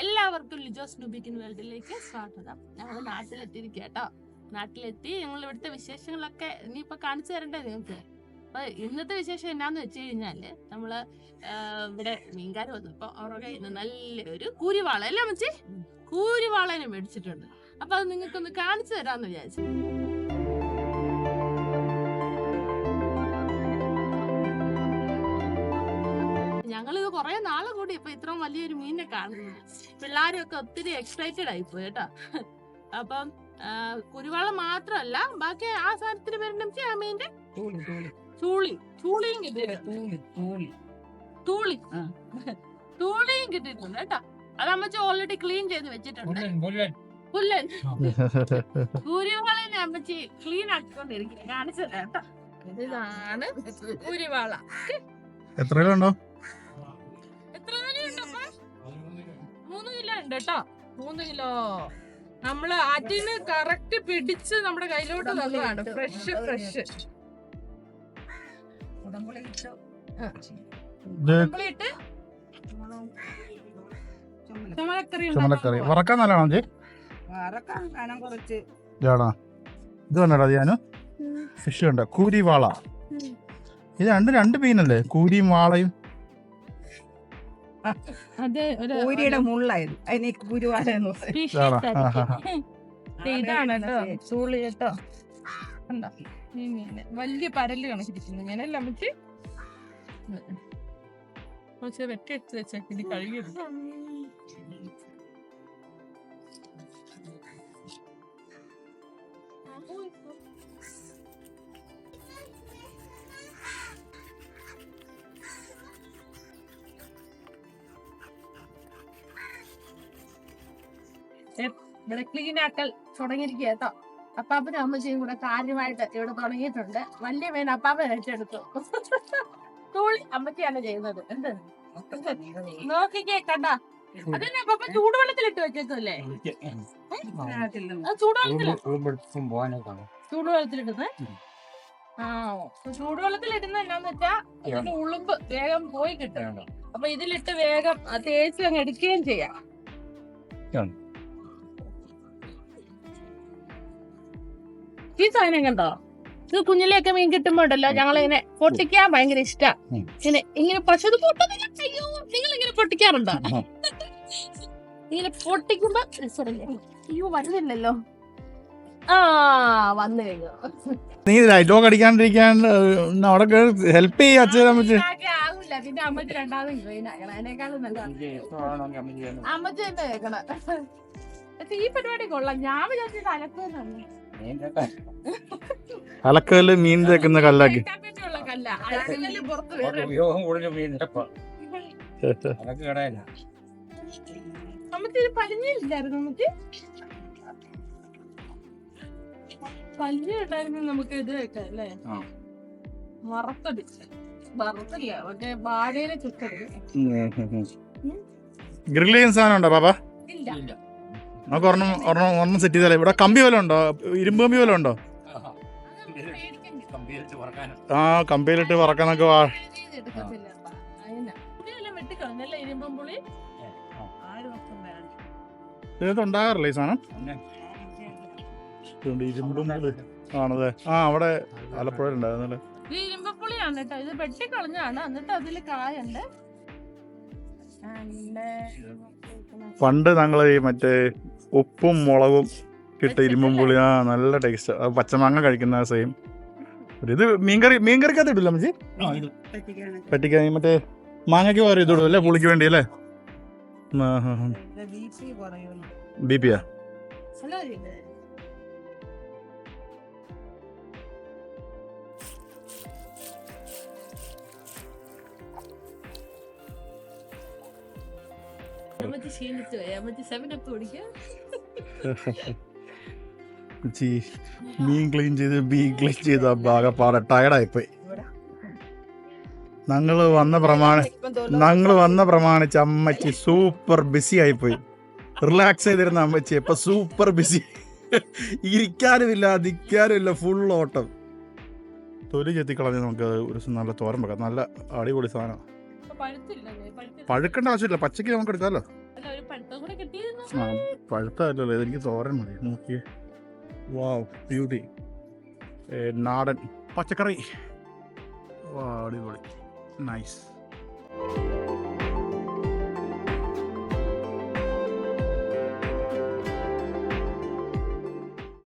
എല്ലാവർക്കും ലിജോസ് നുബിക്കിൻ വേൾഡിലേക്ക് സ്വാഗതം. ഞങ്ങൾ നാട്ടിലെത്തിയിരിക്കുക കേട്ടോ. നാട്ടിലെത്തി ഞങ്ങൾ ഇവിടുത്തെ വിശേഷങ്ങളൊക്കെ ഇനിയിപ്പോ കാണിച്ചു തരണ്ടേ നിങ്ങൾക്ക്? അപ്പൊ ഇന്നത്തെ വിശേഷം എന്നാന്ന് വെച്ച് കഴിഞ്ഞാൽ നമ്മൾ ഇവിടെ മീൻകാര് വന്നപ്പോ അവരുടെ കയ്യിൽ നിന്ന് നല്ലൊരു കൂരിവാള. അല്ലേ മച്ചി കൂരിവാളനെ മേടിച്ചിട്ടുണ്ട്. അപ്പൊ അത് നിങ്ങൾക്കൊന്ന് കാണിച്ചു തരാന്ന് വിചാരിച്ചു. ഞങ്ങളിത് കുറെ നാളെ കൂടി ഇപ്പൊ ഇത്രയും വലിയൊരു മീനിനെ കാണുന്നു പിള്ളേരൊക്കെ ഒത്തിരി എക്സൈറ്റഡ് ആയിപ്പോയി കേട്ടോ. അപ്പം കുരുവള മാത്രല്ല ബാക്കി ആ സാധനത്തിന് പേരുണ്ട് ആ മീനിന്റെ? ചൂളി ചൂളിയും കിട്ടിയിട്ടുണ്ട്. തൂളി. തൂളിയും കിട്ടിയിട്ടുണ്ട് കേട്ടോ. അത് അമ്മച്ചി ഓൾറെഡി ക്ലീൻ ചെയ്ത് വെച്ചിട്ടുണ്ട്. പുല്ലൻ കുരുവളനെ അമ്മച്ചി ക്ലീൻ ആക്കിക്കൊണ്ടിരിക്കുന്നത് കാണിച്ചതാണ് തരാം കേട്ടോ. ഇതാണ് കുരുവാള. എത്ര ഉണ്ട് കേട്ടോ മൂന്ന് കിലോ. നമ്മൾ അതിന് കറക്റ്റ് പിടിച്ച് നമ്മുടെ കയ്യിലോട്ട് തന്നതാണ്. ഫ്രഷ് ഫ്രഷ് ചുമലക്കറി വറക്കാൻ നല്ലതാണോ ജി ഇത് കണ്ടടാ ഞാനു ഫിഷ് കണ്ട? കൂരിവാള. ഇത് രണ്ട് രണ്ട് മീനല്ലേ? കൂരിയും വാളയും അതെ ഒരു പൂരിയുടെ മുള്ളായിരുന്നു. അതിന് കുരുവാല എന്ന് പറയും fish ഇതാണോ? കേട്ടോ. ചൂളി വലിയ പരൽ കണക്കിരിക്കുന്നു ഇങ്ങനെയല്ല അമ്മച്ചി? പക്ഷെ വെട്ടി എടുത്ത് വെച്ചേക്ക്. ഇനി ഇവിടെ ക്ലീൻ ആക്കൽ തുടങ്ങിയിരിക്കുക കേട്ടോ അപ്പാപ്പനും അമ്മച്ചിയും കൂടെ കാര്യമായിട്ട് ഇവിടെ തുടങ്ങിയിട്ടുണ്ട്. വലിയ മേൻ അപ്പാപ്പൻ ഏറ്റെടുത്തു. തൂളി അമ്മച്ചിയാണ് ചെയ്യുന്നത്. എന്ത്? നോക്കിക്കേ കണ്ട. അതന്നെ അപ്പാപ്പ ചൂടുവെള്ളത്തിലിട്ട് വെച്ചേക്കല്ലേ അത് ചൂടുവെള്ളത്തിൽ. ചൂടുവെള്ളത്തിലിടുന്നേ? ആ ചൂടുവെള്ളത്തിൽ ചൂടുവെള്ളത്തിലിടുന്ന എന്നാന്ന് വെച്ചാ ഇതിന്റെ ഉളുമ്പ് വേഗം പോയി കിട്ടും. അപ്പൊ ഇതിലിട്ട് വേഗം തേച്ച് അങ്ങ് എടുക്കുകയും ചെയ്യാം. ഈ സാധനം കണ്ടോ ഇത് കുഞ്ഞിലെയൊക്കെ മീൻ കിട്ടുമ്പോ ഉണ്ടല്ലോ ഞങ്ങൾ ഇങ്ങനെ പൊട്ടിക്കാൻ ഭയങ്കര ഇഷ്ടാ. ഇങ്ങനെ ഇങ്ങനെ പക്ഷെ ഇത് പൊട്ടുന്നില്ല. അയ്യോ നിങ്ങൾ ഇങ്ങനെ പൊട്ടിക്കാറുണ്ടോ ഇങ്ങനെ പൊട്ടിക്കുമ്പോ? അയ്യോ വരുന്നില്ലല്ലോ. ആ വന്നു കഴിഞ്ഞു. നീ ഡയലോഗ് അടിക്കാണ്ടിരിക്കാൻ അവിടെ ഹെൽപ്പ് ചെയ്യ ആകെ ആവില്ല പിന്നെ അമ്മച്ചി രണ്ടാമതും അമ്മച്ചി കേൾക്കണം. പക്ഷെ ഈ പരിപാടി കൊള്ളാം. ഞാൻ വിചാരിച്ചത് അലക്കുമെന്നാണ് അലക്കൽ മീൻ തേക്കുന്ന കല്ലാക്കി. ഉപയോഗം കൂടുതൽ മീൻ കടയല്ല നമുക്ക് പലിഞ്ഞില്ലായിരുന്നു നമുക്ക് ഇത് വെക്കാം അല്ലേ? ആ. വറുത്തത്. വറുത്തില്ല മറ്റേ വാഴയിലെ ചുട്ടത്. ഗ്രിൽ ചെയ്യുന്ന സാധനം ഉണ്ടോ പാപ്പ? ഇല്ല. നമുക്ക് ഒരെണ്ണം ഒരെണ്ണം ഒരെണ്ണം സെറ്റ് ചെയ്താലേ. ഇവിടെ കമ്പി വല്ല ഉണ്ടോ? ഇരുമ്പ് കമ്പി വല്ല ഉണ്ടോ? ആ കമ്പിയിലിട്ട് വറക്കാനൊക്കെ വാ ഇതിനകത്ത് ഉണ്ടാകാറില്ല ഈ സാധനം? ഇരുമ്പും പുളി. ആണല്ലേ. ആ അവിടെ ആലപ്പുഴ ഉണ്ടായിരുന്നല്ലേ. ഇത് ഇരുമ്പപ്പുളിയാണ് കേട്ടോ. ഇത് വെട്ടിക്കളഞ്ഞാണ് എന്നിട്ട് അതിൽ കായുണ്ട്. പണ്ട് ഞങ്ങൾ ഈ മറ്റേ ഉപ്പും മുളകും കിട്ട ഇരുമ്പും പുളി ആ നല്ല ടേസ്റ്റ് പച്ചമാങ്ങ കഴിക്കുന്ന സെയിം ഇത് മീൻകറി മീൻകറിക്കകത്ത് ഇടില്ല മച്ചി പറ്റിക്കാൻ മറ്റേ മാങ്ങയ്ക്ക് വേറെ ഇതിടും അല്ലേ? പുളിക്ക് വേണ്ടി അല്ലേ? ബി പി ആ ബി പിയാ അമ്മച്ചി ക്ഷീണിച്ചു സെവൻ അപ്പ് കുടിക്കുക മീൻ ക്ലീൻ ചെയ്ത് ക്ലീൻ ചെയ്ത് ആകെപ്പാടെ ടയർഡായിപ്പോയി ഞങ്ങൾ വന്ന പ്രമാണം ഞങ്ങൾ വന്ന പ്രമാണിച്ച് അമ്മച്ചി സൂപ്പർ ബിസി ആയിപ്പോയി. റിലാക്സ് ചെയ്തിരുന്ന അമ്മച്ചി ഇപ്പൊ സൂപ്പർ ബിസി ഇരിക്കാനുമില്ല നിൽക്കാനുമില്ല ഫുൾ ഓട്ടം. തൊലി ചെത്തിക്കളഞ്ഞ് നമുക്ക് ഒരു നല്ല തോരം വെക്കാം. നല്ല അടിപൊളി സാധനം പഴുത്തില്ലേ പഴുത്തില്ല പഴുക്കേണ്ട ആവശ്യമില്ല. പച്ചക്ക് നമുക്ക് എടുക്കാമല്ലോ ആ പഴുത്തല്ലോ എനിക്ക് തോരൻ മതി. നോക്കിയേ. വാ ബ്യൂട്ടി നാടൻ പച്ചക്കറി. അടിപൊളി. നൈസ്